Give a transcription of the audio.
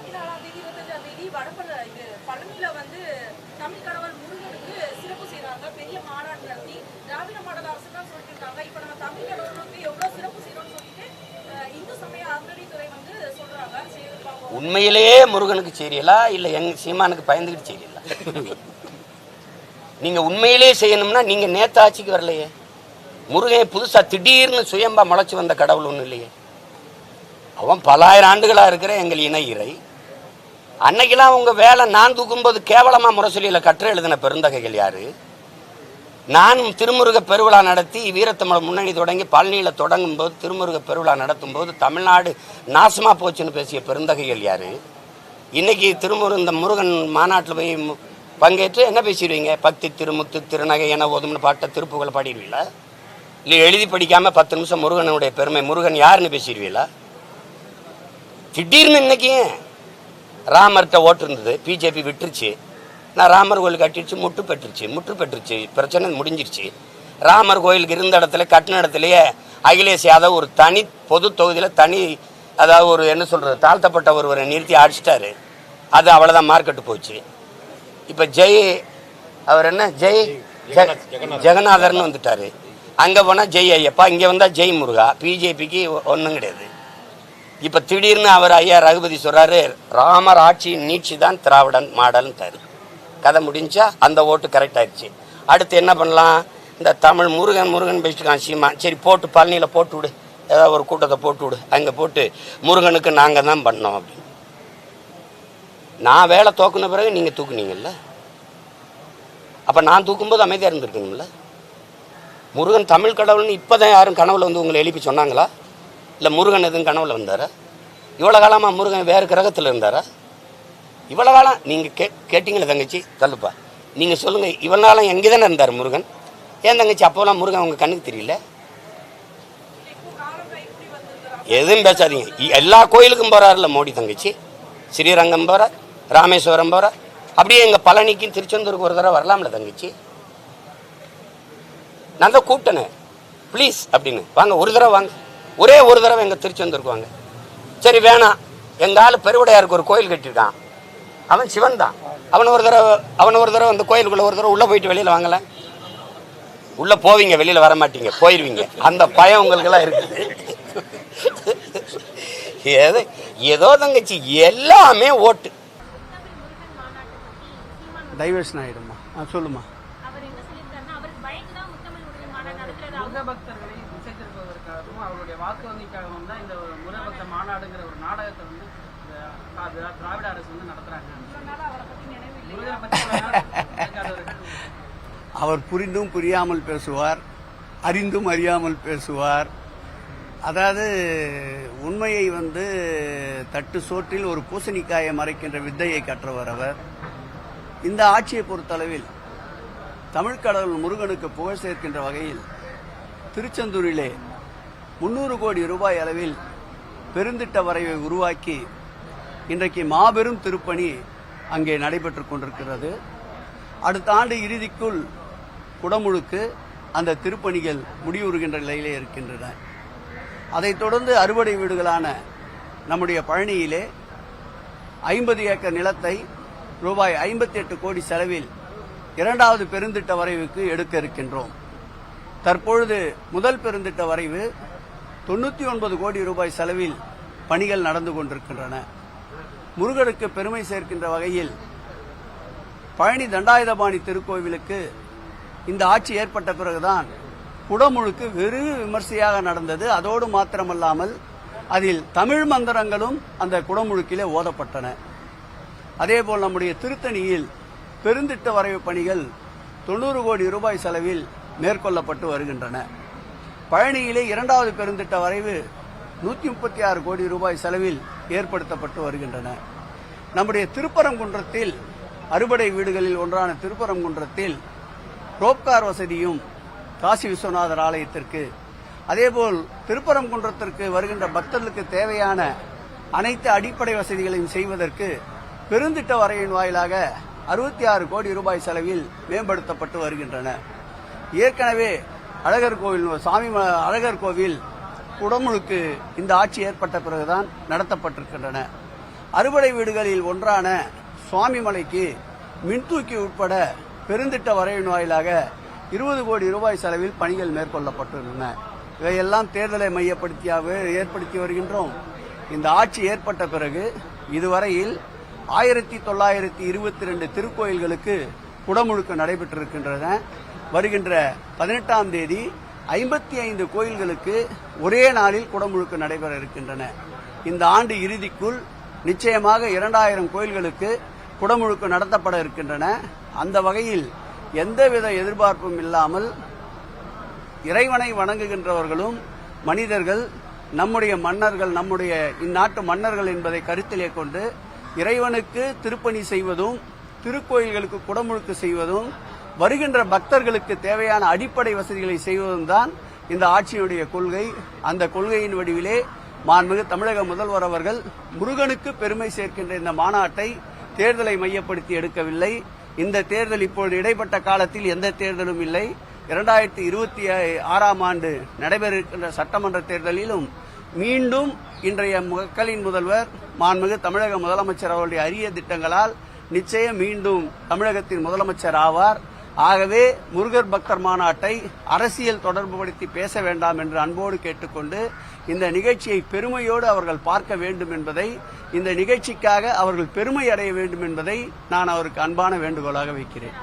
இருபத்தி நாலாம் தேதி இருபத்தஞ்சாம் தேதி வடபழ இது பழனியில வந்து தமிழ் கடவுள் முருகனுக்கு சிறப்பு செய்றாங்க பெரிய மாநாடு நடத்தி திராவிட மாடல் அரசு தான் சொல்லியிருக்காங்க. இப்ப நம்ம தமிழ் கடவுளுக்கு எவ்வளவு சிறப்பு செய்யறோம்னு சொல்லிட்டு இந்து சமய அறநிலைத்துறை வந்து சொல்றாங்க. உண்மையிலேயே முருகனுக்கு செய்யலா இல்லை எங்க சீமானுக்கு பயந்துக்கிட்டு செய்யலா நீங்க உண்மையிலேயே செய்யணும்னா நீங்க நேத்து ஆட்சிக்கு வரலையே. முருகன் புதுசா திடீர்னு சுயம்பா முளைச்சு வந்த கடவுள் ஒன்றும் இல்லையே. அவன் பலாயிரம் ஆண்டுகளா இருக்கிற எங்கள் இணை இறை. அன்னைக்கெல்லாம் உங்கள் வேலை நான் தூக்கும்போது கேவலமாக முரசொலியில் கற்று எழுதின பெருந்தகைகள் யார்? நான் திருமுருக பெருவிழா நடத்தி வீரத்தமிழ் முன்னணி தொடங்கி பழனியில் தொடங்கும் போது திருமுருக பெருவிழா நடத்தும் போது தமிழ்நாடு நாசமாக போச்சுன்னு பேசிய பெருந்தகைகள் யார்? இன்னைக்கு திருமுரு இந்த முருகன் மாநாட்டில் போய் பங்கேற்று என்ன பேசிடுவீங்க? பக்தி திருமுத்து திருநகை என ஒதும்னு பாட்ட திருப்புகளை பாடிடுவீங்களா? இல்லை எழுதி படிக்காமல் பத்து நிமிஷம் முருகனுடைய பெருமை முருகன் யாருன்னு பேசிடுவீங்களா? திடீர்னு இன்னைக்கு ராமர்கிட்ட ஓட்டு இருந்தது. பிஜேபி விட்டுருச்சு. நான் ராமர் கோயில் கட்டிடுச்சு முட்டு பெற்றுச்சு முட்டு பெற்றுச்சு பிரச்சனை முடிஞ்சிருச்சு. ராமர் கோயிலுக்கு இருந்த இடத்துல கட்டின இடத்துலயே அகிலேஷ் யாதவ் ஒரு தனி பொது தொகுதியில் தனி அதாவது ஒரு என்ன சொல்றது தாழ்த்தப்பட்ட ஒருவரை நிறுத்தி அடிச்சிட்டாரு. அது அவ்வளோதான் மார்க்கெட்டு போச்சு. இப்போ ஜெய் அவர் என்ன? ஜெய் ஜெக- ஜெகநாதர்னு வந்துட்டாரு. அங்கே போனால் ஜெய் ஐயப்பா இங்கே வந்தால் ஜெய் முருகா. பிஜேபிக்கு ஒன்றும் கிடையாது. இப்போ திடீர்னு அவர் ஐயா ரகுபதி சொல்றாரு ராமர் ஆட்சியின் நீட்சி தான் திராவிடன் மாடல்ன்ட்டாரு கதை முடிஞ்சா அந்த ஓட்டு கரெக்ட் ஆயிடுச்சு. அடுத்து என்ன பண்ணலாம்? இந்த தமிழ் முருகன் முருகன் பேசிட்டுக்கான் சீமா. சரி போட்டு பழனியில் போட்டு விடு. ஏதாவது ஒரு கூட்டத்தை போட்டு விடு. அங்கே போட்டு முருகனுக்கு நாங்கள் தான் பண்ணோம் அப்படின்னு. நான் வேலை தோக்குன பிறகு நீங்கள் தூக்குனீங்கல்ல? அப்போ நான் தூக்கும்போது அமைதியாக இருந்திருக்கணும்ல? முருகன் தமிழ் கடவுள்னு இப்போ தான் யாரும் கனவுல வந்து உங்களை எழுப்பி சொன்னாங்களா? இல்லை முருகன் எதுவும் கனவில் வந்தாரா? இவ்வளோ காலமாக முருகன் வேறு கிரகத்தில் இருந்தாரா? இவ்வளோ காலம் நீங்கள் கே கேட்டிங்களே தங்கச்சி தள்ளுப்பா. நீங்கள் சொல்லுங்கள் இவ்வளோ காலம் எங்கே தானே இருந்தார் முருகன்? ஏன் தங்கச்சி அப்போலாம் முருகன் உங்கள் கண்ணுக்கு தெரியல? எதுவும் பேசாதீங்க. எல்லா கோயிலுக்கும் போகிறாருல்ல மோடி தங்கச்சி. ஸ்ரீரங்கம் போகிறார் ராமேஸ்வரம் போகிறார் அப்படியே எங்கள் பழனிக்கும் திருச்செந்தூருக்கு ஒரு தடவை வரலாம்ல தங்கச்சி. நான் தான் கூப்பிட்டேனே. ப்ளீஸ் அப்படின்னு. வாங்க ஒரு தடவை வாங்க. ஒரே ஒரு தடவை எங்கள் திருச்செந்தூருக்கு வாங்க சரி வேணாம் எங்கள் ஆள் பெருவுடையாருக்கு ஒரு கோயில் கட்டியிருக்கான். அவன் சிவன் தான் அவன் ஒரு தடவை அவன் ஒரு தடவை அந்த கோயிலுக்குள்ளே ஒரு தடவை உள்ளே போயிட்டு வெளியில் வாங்கல. உள்ளே போவீங்க வெளியில் வர மாட்டீங்க போயிடுவீங்க அந்த பயம் உங்களுக்கெல்லாம் இருக்குது. ஏதோ ஏதோ தங்கச்சி எல்லாமே ஓட்டு. டைவர்ஷன் ஆகிடுமா ஆ சொல்லுமா அவர் என்ன சொல்லியிருக்காருன்னா அவருக்கு பயந்து தான் முத்தமிழ் முருகன் மாநாடு நடத்துறாரு முருக பக்தர்களை அவருடைய வாக்குறுதிக்காகவும் தான் இந்த ஒரு முருக பக்த மாநாடுங்கிற ஒரு நாடகத்தை வந்து திராவிட அரசு வந்து நடத்துறாங்க. அவர் புரிந்தும் புரியாமல் பேசுவார் அறிந்தும் அறியாமல் பேசுவார். அதாவது உண்மையை வந்து தட்டு சோற்றில் ஒரு பூசணிக்காயை மறைக்கின்ற வித்தையை கற்றவர் அவர். இந்த ஆட்சியை பொறுத்தளவில் தமிழ் கடவுள் முருகனுக்கு புகழ் சேர்க்கின்ற வகையில் திருச்செந்தூரிலே முன்னூறு கோடி ரூபாய் அளவில் பெருந்திட்ட வரைவை உருவாக்கி இன்றைக்கு மாபெரும் திருப்பணி அங்கே நடைபெற்றுக் கொண்டிருக்கிறது. அடுத்த ஆண்டு இறுதிக்குள் குடமுழுக்கு அந்த திருப்பணிகள் முடிவுறுகின்ற நிலையிலே இருக்கின்றன. அதைத் தொடர்ந்து அறுவடை வீடுகளான நம்முடைய பழனியிலே ஐம்பது ஏக்கர் நிலத்தை ரூபாய் ஐம்பத்தி எட்டு கோடி செலவில் இரண்டாவது பெருந்திட்ட வரைவுக்கு எடுக்க இருக்கின்றோம். தற்பொழுது முதல் பெருந்திட்ட வரைவு தொண்ணூற்றி ஒன்பது கோடி ரூபாய் செலவில் பணிகள் நடந்து கொண்டிருக்கின்றன. முருகனுக்கு பெருமை சேர்க்கின்ற வகையில் பழனி தண்டாயுதபாணி திருக்கோவிலுக்கு இந்த ஆட்சி ஏற்பட்ட பிறகுதான் குடமுழுக்கு வெறு விமர்சையாக நடந்தது. அதோடு மாத்திரமல்லாமல் அதில் தமிழ் மந்திரங்களும் அந்த குடமுழுக்கிலே ஓதப்பட்டன. அதேபோல் நம்முடைய திருத்தணியில் பெருந்திட்ட வரைவு பணிகள் தொண்ணூறு கோடி ரூபாய் செலவில் மேற்கொள்ளப்பட்டு வருகின்றன. பழனியிலே இரண்டாவது பெருந்திட்ட வரைவு நூற்றி முப்பத்தி ஆறு கோடி ரூபாய் செலவில் ஏற்படுத்தப்பட்டு வருகின்றன. நம்முடைய திருப்பரங்குன்றத்தில் அறுபடை வீடுகளில் ஒன்றான திருப்பரங்குன்றத்தில் ரோப்கார் வசதியும் காசி விஸ்வநாதர் ஆலயத்திற்கு அதேபோல் திருப்பரங்குன்றத்திற்கு வருகின்ற பக்தர்களுக்கு தேவையான அனைத்து அடிப்படை வசதிகளையும் செய்வதற்கு பெருந்திட்ட வரையின் வாயிலாக அறுபத்தி ஆறு கோடி ரூபாய் செலவில் மேம்படுத்தப்பட்டு வருகின்றன. ஏற்கனவே அழகர் கோவில் சாமி ம- அழகர் கோவில் குடமுழுக்கு இந்த ஆட்சி ஏற்பட்ட பிறகுதான் நடத்தப்பட்டிருக்கின்றன. அறுபடை வீடுகளில் ஒன்றான சுவாமிமலைக்கு மின்தூக்கி உட்பட பெருந்திட்ட வரைவின் வாயிலாக இருபது கோடி ரூபாய் செலவில் பணிகள் மேற்கொள்ளப்பட்டுள்ளன இவையெல்லாம் தேர்தலை மையப்படுத்தியாக ஏற்படுத்தி வருகின்றோம். இந்த ஆட்சி ஏற்பட்ட பிறகு இதுவரையில் ஆயிரத்தி தொள்ளாயிரத்தி இருபத்தி ரெண்டு திருக்கோயில்களுக்கு குடமுழுக்கு நடைபெற்றிருக்கின்றன. வருகின்ற பதினெட்டாம் தேதி ஐம்பத்தி ஐந்து கோயில்களுக்கு ஒரே நாளில் குடமுழுக்கு நடைபெற இருக்கின்றன. இந்த ஆண்டு இறுதிக்குள் நிச்சயமாக இரண்டாயிரம் கோயில்களுக்கு குடமுழுக்கு நடத்தப்பட இருக்கின்றன. அந்த வகையில் எந்தவித எதிர்பார்ப்பும் இல்லாமல் இறைவனை வணங்குகின்றவர்களும் மனிதர்கள் நம்முடைய மன்னர்கள் நம்முடைய இந்நாட்டு மன்னர்கள் என்பதை கருத்திலே கொண்டு இறைவனுக்கு திருப்பணி செய்வதும் திருக்கோயில்களுக்கு குடமுழுக்கு செய்வதும் வருகின்ற பக்தர்களுக்கு தேவையான அடிப்படை வசதிகளை செய்வதும் தான் இந்த ஆட்சியினுடைய கொள்கை. அந்த கொள்கையின் வடிவிலே மாண்புமிகு தமிழக முதல்வர் அவர்கள் முருகனுக்கு பெருமை சேர்க்கின்ற இந்த மாநாட்டை தேர்தலை மையப்படுத்தி எடுக்கவில்லை. இந்த தேர்தல் இப்பொழுது இடைப்பட்ட காலத்தில் எந்த தேர்தலும் இல்லை. இரண்டாயிரத்தி இருபத்தி ஆறாம் ஆண்டு நடைபெற இருக்கின்ற சட்டமன்ற தேர்தலிலும் மீண்டும் இன்றைய மக்களின் முதல்வர் மாண்புமிகு தமிழக முதலமைச்சர் அவருடைய அரிய திட்டங்களால் நிச்சயம் மீண்டும் தமிழகத்தின் முதலமைச்சர் ஆவார். ஆகவே முருகர் பக்தர் மாநாட்டை அரசியல் தொடர்புபடுத்தி பேச வேண்டாம் என்று அன்போடு கேட்டுக்கொண்டு இந்த நிகழ்ச்சியை பெருமையோடு அவர்கள் பார்க்க வேண்டும் என்பதை இந்த நிகழ்ச்சிக்காக அவர்கள் பெருமை அடைய வேண்டும் என்பதை நான் அவருக்கு அன்பான வேண்டுகோளாக வைக்கிறேன்.